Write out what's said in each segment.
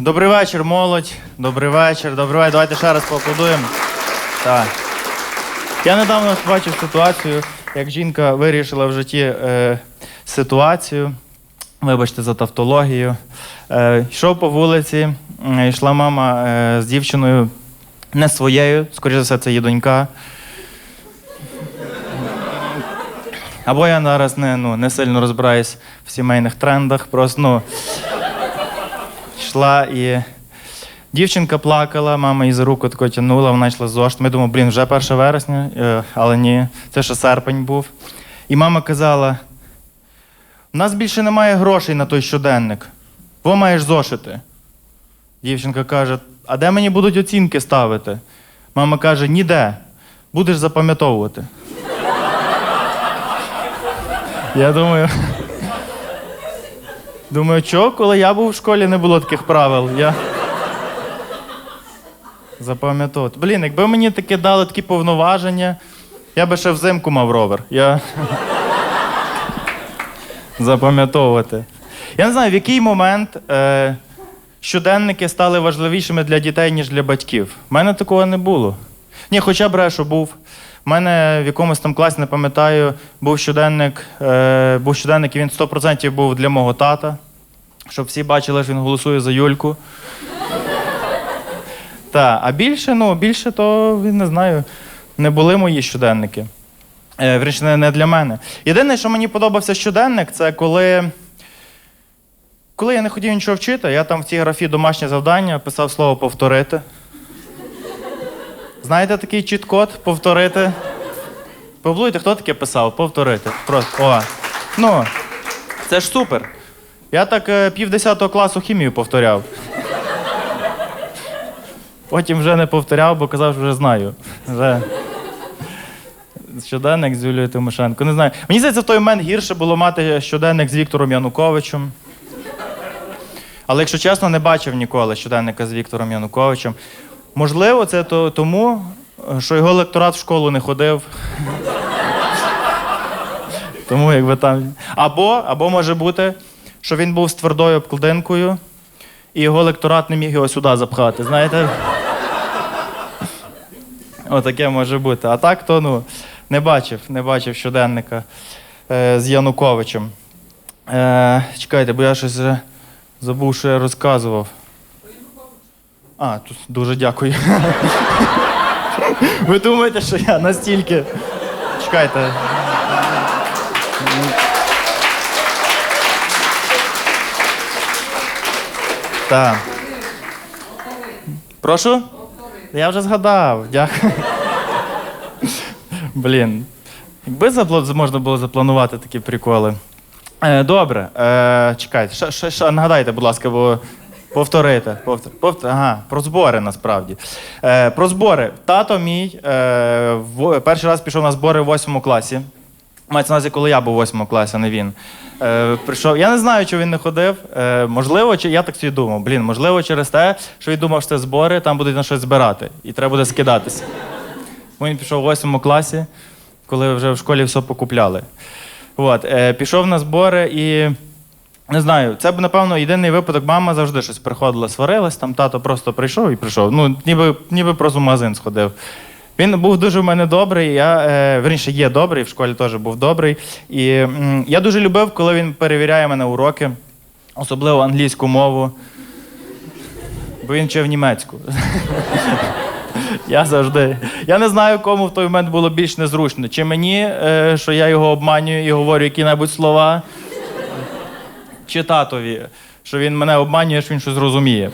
Добрий вечір, молодь. Добрий вечір, добрий вечір. Давайте ще раз поаплодуємо. Так. Я недавно бачив ситуацію, як жінка вирішила в житті е, ситуацію. Вибачте за тавтологію. Е, йшов по вулиці, е, йшла мама е, з дівчиною не своєю, скоріше за все, це її донька. Або я зараз не, ну, не сильно розбираюсь в сімейних трендах. Просто ну, йшла і дівчинка плакала, мама її за руку тако тягнула, вона йшла з. Ми думали, блін, вже 1 вересня, Е, але ні, це ще серпень був. І мама казала: у нас більше немає грошей на той щоденник. Бо маєш зошити. Дівчинка каже: а де мені будуть оцінки ставити? Мама каже: ніде. Будеш запам'ятовувати. Я думаю. Думаю, чого, коли я був в школі, не було таких правил. Я... Запам'ятовувати. Блін, якби мені таке дали такі повноваження, я би ще взимку мав ровер. Я... Запам'ятовувати. Я не знаю, в який момент е, щоденники стали важливішими для дітей, ніж для батьків. У мене такого не було. Ні, хоча б решу був. У мене в якомусь там класі, не пам'ятаю, був щоденник, е, був щоденник, і він 100% був для мого тата, щоб всі бачили, що він голосує за Юльку. Так, а більше, ну, більше, то не знаю, не були мої щоденники. Е, не, не для мене. Єдине, що мені подобався щоденник, це коли. Коли я не хотів нічого вчити, я там в цій графі домашнє завдання писав слово повторити. Знаєте такий чіт-код повторити? Поблуйте, хто таке писав? Повторити. Просто. О. Ну, це ж супер. Я так е, пів десятого класу хімію повторяв. Потім вже не повторяв, бо казав, що вже знаю. Вже... Щоденник з Юлією Тимошенко. Не знаю. Мені здається, в той момент гірше було мати щоденник з Віктором Януковичем. Але якщо чесно, не бачив ніколи щоденника з Віктором Януковичем. Можливо, це то, тому, що його лекторат в школу не ходив. Тому якби там. Або, або може бути, що він був з твердою обкладинкою, і його лекторат не міг його сюди запхати. Знаєте? Отаке може бути. А так, то ну, не бачив, не бачив щоденника е, з Януковичем. Е, чекайте, бо я щось забув, що я розказував. А, тут дуже дякую. Ви думаєте, що я настільки. Чекайте. Так. Прошу? Я вже згадав, дякую. Блін. Якби можна було запланувати такі приколи. Е, добре, е, чекайте, ще, нагадайте, будь ласка, бо повторите. Повтор, повтор, ага, про збори насправді. Е, про збори. Тато мій е, в, перший раз пішов на збори в восьмому класі. Мається на увазі, коли я був у восьмому класі, а не він. Е, прийшов. Я не знаю, чи він не ходив. Е, можливо, чи я так собі думав. Блін, можливо, через те, що він думав, що це збори, там будуть на щось збирати, і треба буде скидатися. Він пішов у восьмому класі, коли вже в школі все покупляли. От, е, пішов на збори і. Не знаю, це б, напевно, єдиний випадок. Мама завжди щось приходила, сварилась, там тато просто прийшов і прийшов. Ну, ніби, ніби просто в магазин сходив. Він був дуже в мене добрий. Я, е, верніше, є добрий, в школі теж був добрий. І м, я дуже любив, коли він перевіряє мене уроки, особливо англійську мову. Бо він вчив німецьку. Я завжди. Я не знаю, кому в той момент було більш незручно. Чи мені, е, що я його обманюю і говорю які-небудь слова, чи татові, що він мене обманює, що він щось розуміє.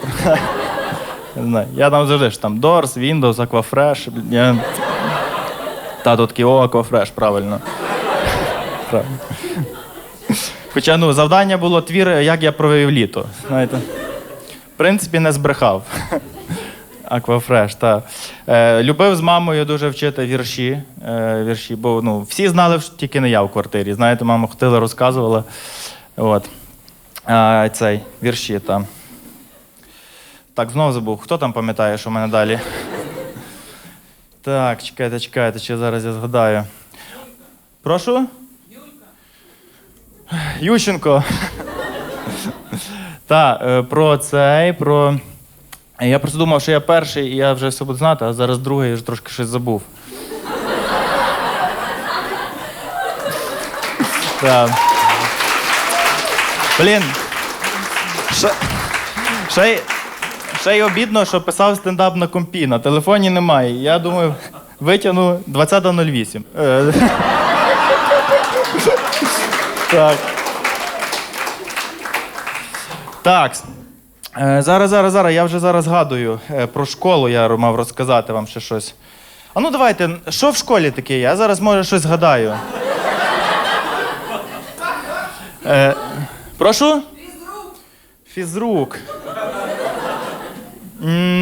Я там завжди там Doors, Windows, Aquafresh. Я... Тато такий, о, Aquafresh, правильно. Хоча ну, завдання було твір, як я провів літо. Знаєте? В принципі, не збрехав. Аквафреш, так. Е, любив з мамою дуже вчити вірші. Е, вірші бо ну, всі знали, що тільки не я в квартирі. Знаєте, мама ходила, розказувала. От. А, цей, вірші там. Так, знову забув. Хто там пам'ятає, що в мене далі? Так, чекайте, чекайте, чи зараз я згадаю. Прошу? Ющенко. Так, е, про цей, про. Я просто думав, що я перший, і я вже все буду знати, а зараз другий, я вже трошки щось забув. Так. Блін. Ще, ще, й- ще й обідно, що писав стендап на компі. На телефоні немає. Я думаю, витягну 20.08. Е, Так. Так. Е, Зараз, зараз, зараз. Я вже зараз згадую е, про школу, я мав розказати вам ще щось. А ну давайте, що в школі таке? Я зараз може щось згадаю. Е, прошу? Фізрук. Фізрук.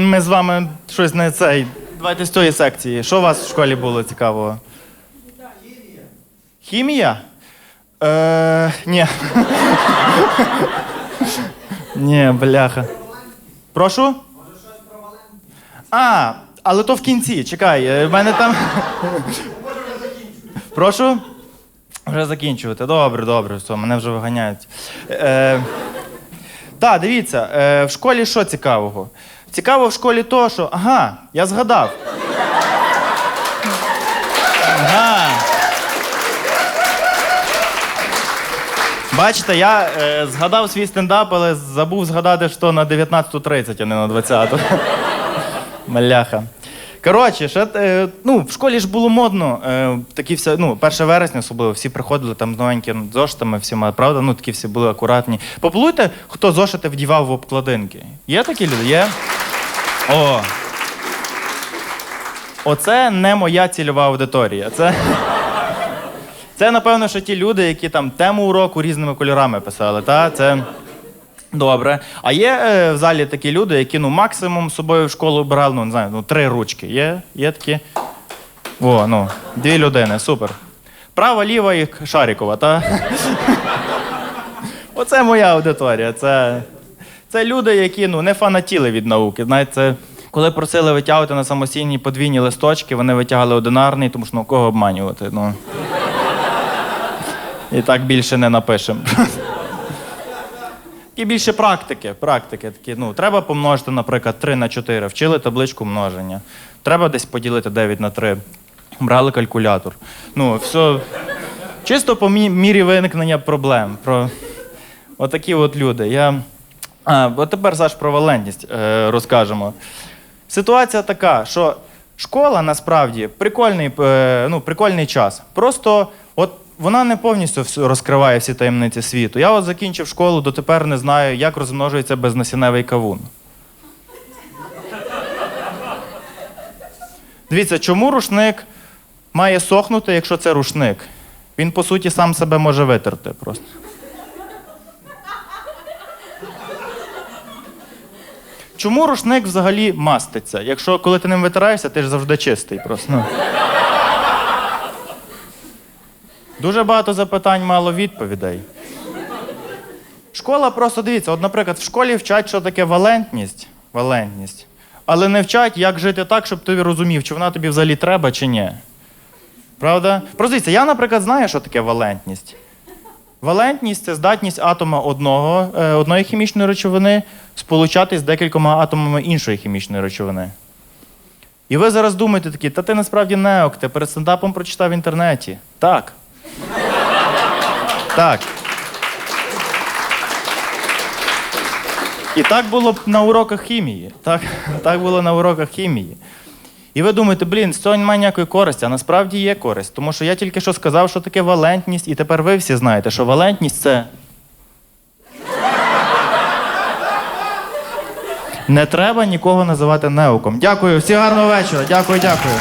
Ми з вами щось не цей. Давайте з тої секції. Що у вас в школі було цікавого? Хімія. Хімія? Е, ні. Ні, бляха. Прошу? А, але то в кінці, чекай, е, в мене там. Прошу? Вже закінчувати. Добре, добре, все, мене вже виганяють. Е, так, дивіться, е, в школі що цікавого? Цікаво в школі то, що. Ага, я згадав. Ага. Бачите, я е, згадав свій стендап, але забув згадати, що на 19.30, а не на 20. Маляха. Коротше, ще, е, ну, в школі ж було модно. Е, такі всі, ну, 1 вересня особливо, всі приходили там з новенькими зошитами, всіма, правда? Ну, такі всі були акуратні. Поплуйте, хто зошити вдівав в обкладинки. Є такі люди? Є? О. Оце не моя цільова аудиторія. Це. Це, напевно, що ті люди, які там тему уроку різними кольорами писали. Та? Це добре. А є е, в залі такі люди, які ну, максимум з собою в школу брали, ну, не знаю, ну, три ручки. Є? Є такі? О, ну, дві людини, супер. Права, ліва і Шарікова, та? Оце моя аудиторія. Це, це люди, які ну, не фанатіли від науки. Знаєте, коли просили витягувати на самостійні подвійні листочки, вони витягали одинарний, тому що ну, кого обманювати. Ну. І так більше не напишемо. І більше практики. Практики такі. Ну, треба помножити, наприклад, 3 на 4. Вчили табличку множення. Треба десь поділити 9 на 3. Брали калькулятор. Ну, все. Чисто по мірі виникнення проблем. Про... Отакі от люди. Я... А, от тепер Саш про валентність е, розкажемо. Ситуація така, що школа насправді прикольний, е, ну, прикольний час. Просто вона не повністю розкриває всі таємниці світу. Я от закінчив школу, дотепер не знаю, як розмножується безнасінневий кавун. Дивіться, чому рушник має сохнути, якщо це рушник? Він, по суті, сам себе може витерти просто. Чому рушник взагалі маститься? Якщо коли ти ним витираєшся, ти ж завжди чистий просто. Ну. Дуже багато запитань, мало відповідей. Школа просто дивіться, от, наприклад, в школі вчать, що таке валентність. Валентність. Але не вчать, як жити так, щоб ти розумів, чи вона тобі взагалі треба, чи ні. Правда? Просто дивіться, я, наприклад, знаю, що таке валентність. Валентність це здатність атома одного, е, одної хімічної речовини сполучатись з декількома атомами іншої хімічної речовини. І ви зараз думаєте такі, та ти насправді неок, ти перед стендапом прочитав в інтернеті. Так. Так. І так було б на уроках хімії. Так, так було на уроках хімії. І ви думаєте, блін, з цього немає ніякої користі, а насправді є користь. Тому що я тільки що сказав, що таке валентність, і тепер ви всі знаєте, що валентність це. Не треба нікого називати неуком. Дякую, всі гарного вечора. Дякую, дякую.